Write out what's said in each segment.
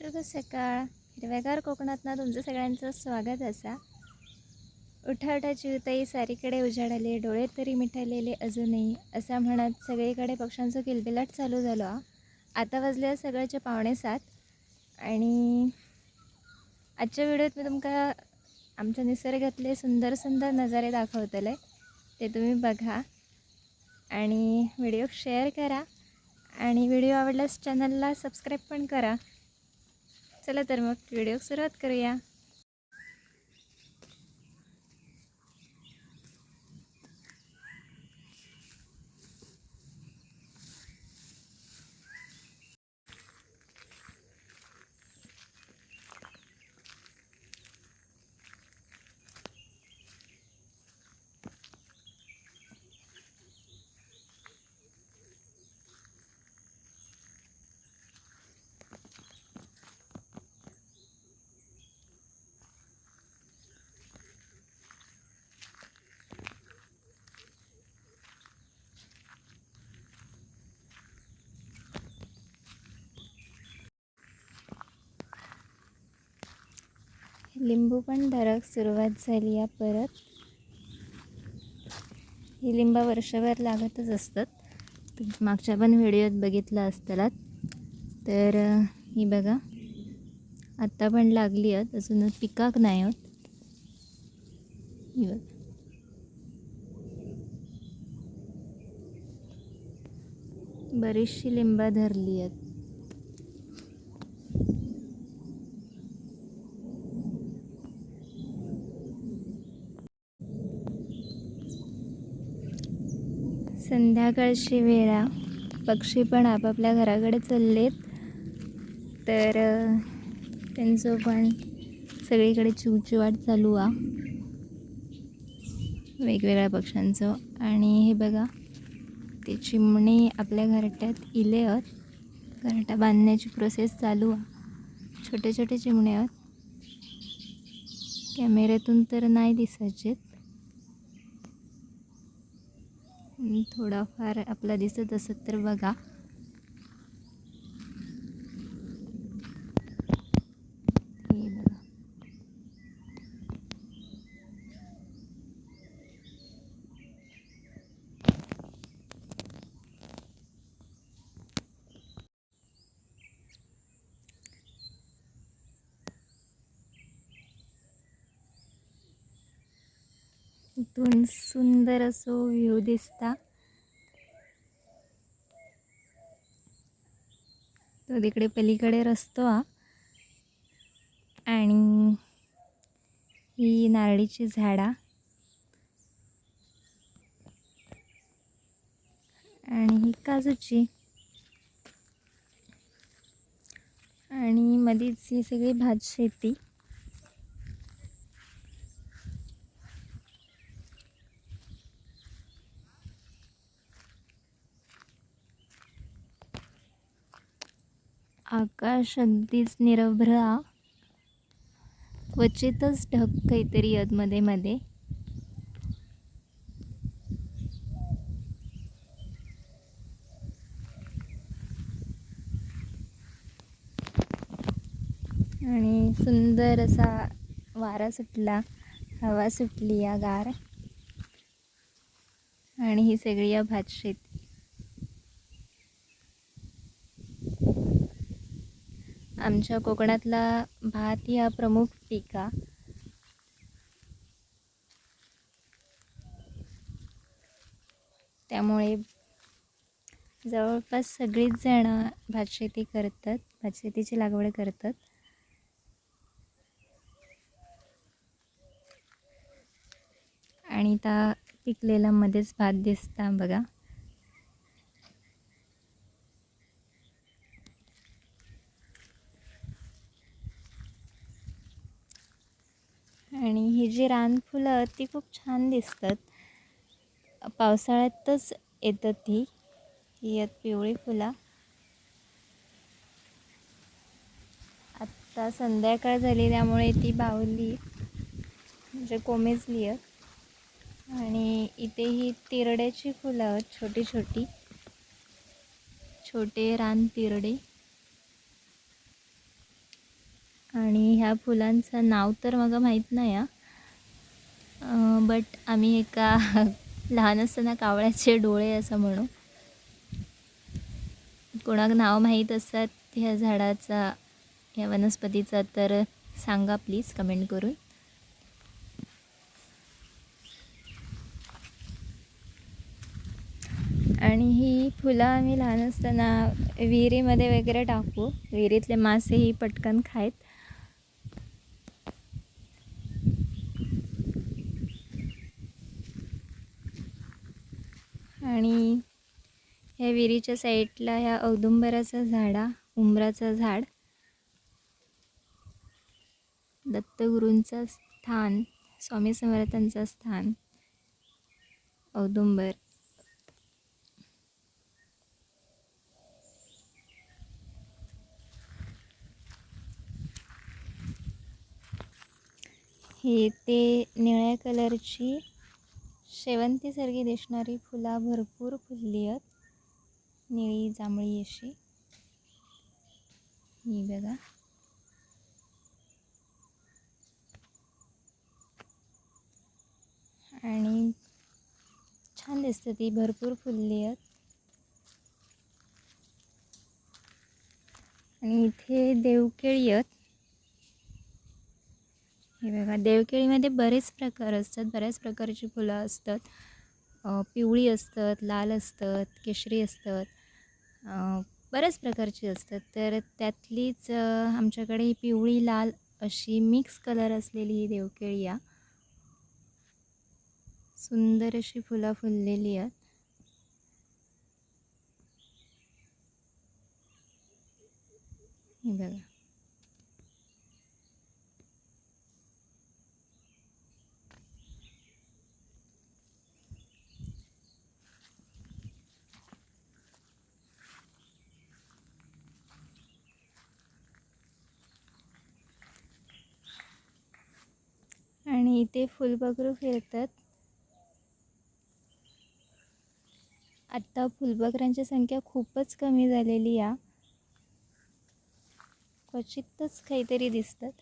शुभ सकाळ. हिरव्यागार कोकणातनं तुमचं सगळ्यांचं स्वागत असा. उठा उठा चिवताई सारीकडे उजाड आले डोळे तरी मिठालेले अजूनही. असा म्हणत सगळीकडे पक्ष्यांचं किलबिलाट चालू झालो. हा. आता वाजले सगळ्याचे पावणे सात. आणि आजच्या व्हिडिओत मी तुमका आमच्या निसर्गातले सुंदर सुंदर नजारे दाखवतले. ते तुम्ही बघा. आणि व्हिडिओ शेअर करा. आणि व्हिडिओ आवडल्यास चॅनलला सबस्क्राईब पण करा. चला तर मग व्हिडिओ सुरुवात करूया. लिंबू पण धरक सुरुवात झाली आहे परत. ही लिंबा वर्षभर लागतच असतात. तुम्ही मागच्या पण व्हिडिओत बघितलं असतालात. तर ही बघा. आत्ता पण लागली आहेत. अजून पिकाक नाही होत. ही बघा. बरीचशी लिंबा धरली आहेत. संध्याकाळची वेळा पक्षी पण आपापल्या घराकडे चाललेत. तर त्यांचं पण सगळीकडे चिवचिवाट चालू आ. वेगवेगळ्या पक्ष्यांचं. आणि हे बघा ते चिमणी आपल्या घरट्यात इले आहेत. घरटा बांधण्याची प्रोसेस चालू आहे छोटे छोटे चिमणे आहेत. कॅमेऱ्यातून तर नाही दिसायचेत आणि थोडाफार आपला दिसत असत तर बघा हे बघा इथून सुंदर असो व्ह्यू दिसता. तो तिकडे पलीकडे रस्तो हा. आणि ही नारळीची झाडा. आणि ही काजूची. आणि मध्येच ही सगळी भात शेती. आकाश अगदीच निरभ्र क्वचितच ढग काहीतरी मध्ये मध्ये. आणि सुंदर असा वारा सुटला. हवा सुटली या गार. आणि ही सगळी या भातशेती. आमच्या कोकणातला भात या प्रमुख पिका. त्यामुळे जवळपास सगळीच जण भातशेती करतात भातशेतीची लागवड करतात. आणि त्या पिकलेला मध्येच भात दिसता बघा आणि ही जी रानफुलं ती खूप छान दिसतात. पावसाळ्यातच येतात ती. ही पिवळी फुलं. आत्ता संध्याकाळ झाली त्यामुळे ती बावली म्हणजे कोमेजली आहेत. आणि इथे ही तिरड्याची फुलं आहेत छोटी छोटी. छोटे रान तिरडे. आणि ह्या फुलांचं नाव तर मला माहीत नाही आहे बट आम्ही एका लहान असताना कावळ्याचे डोळे असं म्हणू. कोणाक नाव माहीत असतात ह्या झाडाचा ह्या वनस्पतीचा तर सांगा प्लीज कमेंट करून. आणि ही फुलं आम्ही लहान असताना विहिरीमध्ये वगैरे टाकू. विहिरीतले मासेही पटकन खायत आणि ह्या विहिरीच्या साईडला ह्या औदुंबराचं झाड हा उंबराचं झाड. दत्तगुरूंचं स्थान स्वामी समर्थांचं स्थान औदुंबर. हे ते निळ्या कलरची शेवंतीसारखी दिसणारी फुला भरपूर फुलली आहेत. निळी जांभळी अशी. ही बघा. आणि छान दिसते ती भरपूर फुलली आहेत. आणि इथे देवकेळी आहेत. हे बघा देवकेळीमध्ये बरेच प्रकार असतात बऱ्याच प्रकारची फुलं असतात. पिवळी असतात लाल असतात केशरी असतात. बऱ्याच प्रकारची असतात. तर त्यातलीच आमच्याकडे ही पिवळी लाल अशी मिक्स कलर असलेली ही देवकेळी सुंदर अशी फुलं फुललेली आहेत. हे बघा. आणि इथे फुलबकरू फिरतात. आत्ता फुलबकरांची संख्या खूपच कमी झालेली आहे क्वचितच काहीतरी दिसतात.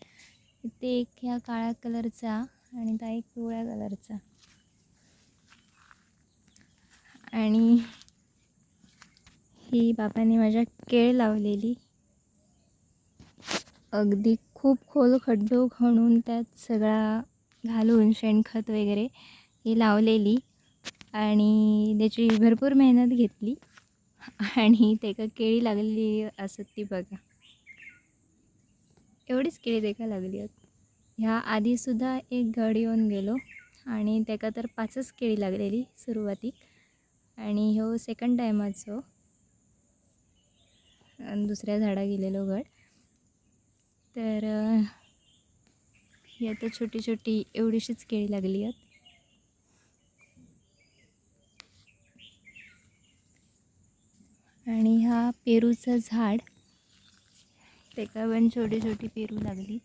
इथे एक ह्या काळ्या कलरचा आणि त्या एक पिवळ्या कलरचा. आणि ही बापाने माझ्या केळ लावलेली. अगदी खूप खोल खड्डो खणून त्यात सगळा घालून शेणखत वगैरे ही लावलेली आणि त्याची भरपूर मेहनत घेतली. आणि त्याका केळी लागलेली असत ती बघा. एवढीच केळी तेका लागली आहेत. ह्या आधीसुद्धा एक गड येऊन गेलो आणि तेका तर पाचच केळी लागलेली सुरुवातीक. आणि ह्यो सेकंड टायमाचो हो. दुसऱ्या झाडा गेलेलो गड. तर ही आता छोटी छोटी एवढीशीच केळी लागली आहेत. आणि हा पेरूचं झाड तेका पण छोटी छोटी पेरू लागली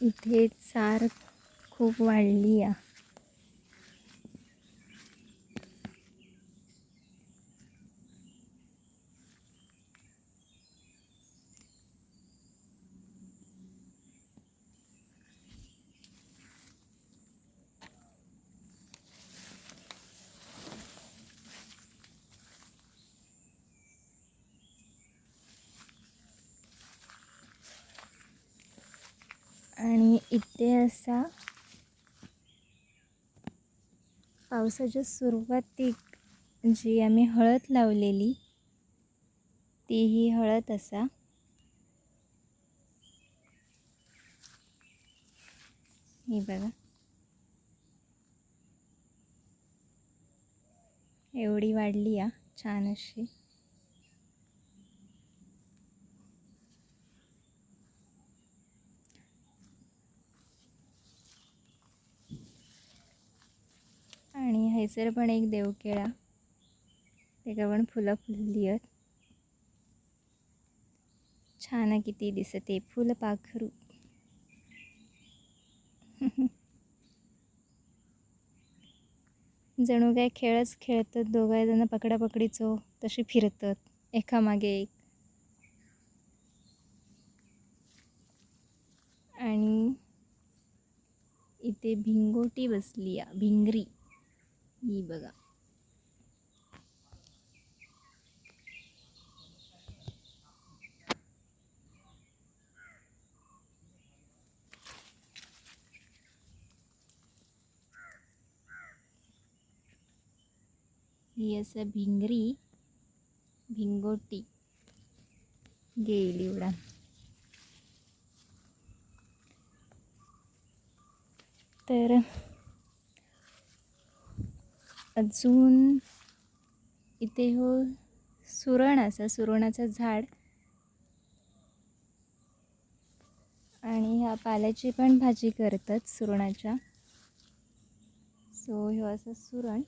इथे चार खूप वाढली आहे. इतिहासा इथे असा पावसाच्या सुरुवातीक जी आम्ही हळद लावलेली ती ही हळद असा. ही बघा. एवढी वाढली आ छान अशी. आणि हैसर पण एक देवकेळा. तेका पण फुलं फुलली आहेत. छान किती दिसते फुलपाखरू जणू काय खेळच खेळतात दोघा जण पकडापकडीचो तशी फिरतात एकामागे एक. आणि इथे भिंगोटी बसली भिंगरी. ही बघा ही असं भिंगरी भिंगोटी गेली उडान तर अजून इथे हो सुरण असा सुरणाचं झाड. आणि ह्या पाल्याची पण भाजी करतात सुरणाच्या. सो ह्यो असं सुरण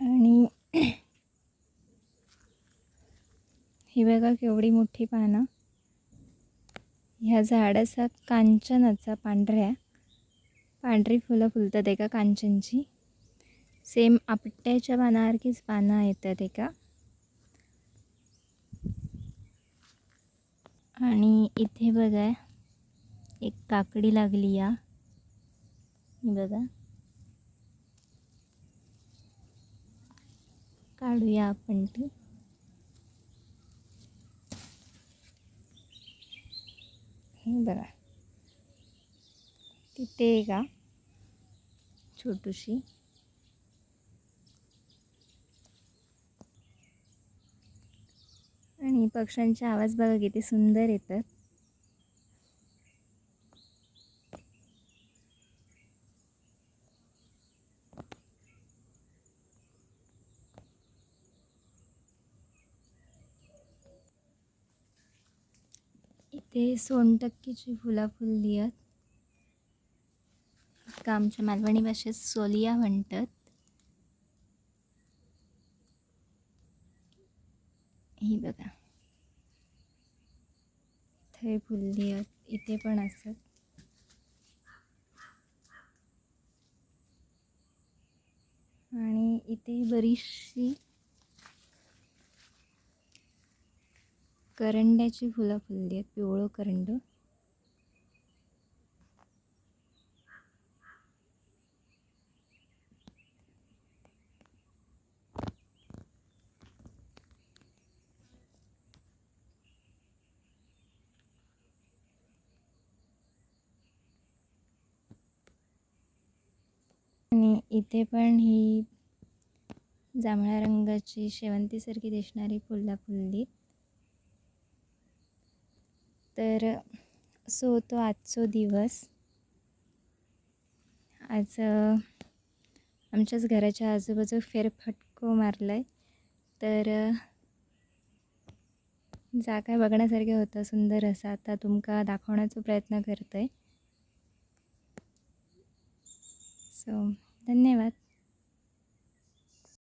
आणि ही बघा केवढी मोठी पानं. ह्या झाडाचा कांचनाचा पांढऱ्या पांढरी फुलं फुलतात एका कांचनची. सेम आपट्याच्या पानासारखीच पानं येतात एका. आणि इथे बघा एक काकडी लागली या. बघा. काढूया आपण ती. हे बघा. तिथे का? छोटीशी. आणि पक्ष्यांचे आवाज बघा किती सुंदर येतात. इथे सोनटक्कीची फुलं फुलली आहेत का आमच्या मालवणी भाषेत सोलिया म्हणतात. ही बघा. इथे फुलली आहेत इथे पण असत. आणि इथे बरीचशी करंड्याची फुलं फुलली आहेत पिवळं करंड. आणि इथे पण ही जांभळ्या रंगाची शेवंतीसारखी दिसणारी फुलं फुलली. तर असो होतो आजचो दिवस. आज आमच्याच घराच्या आजूबाजू फेरफटको मारला आहे तर जागा बघण्यासारखं होतं सुंदर असं. आता तुमका दाखवण्याचा प्रयत्न करतो आहे सो धन्यवाद.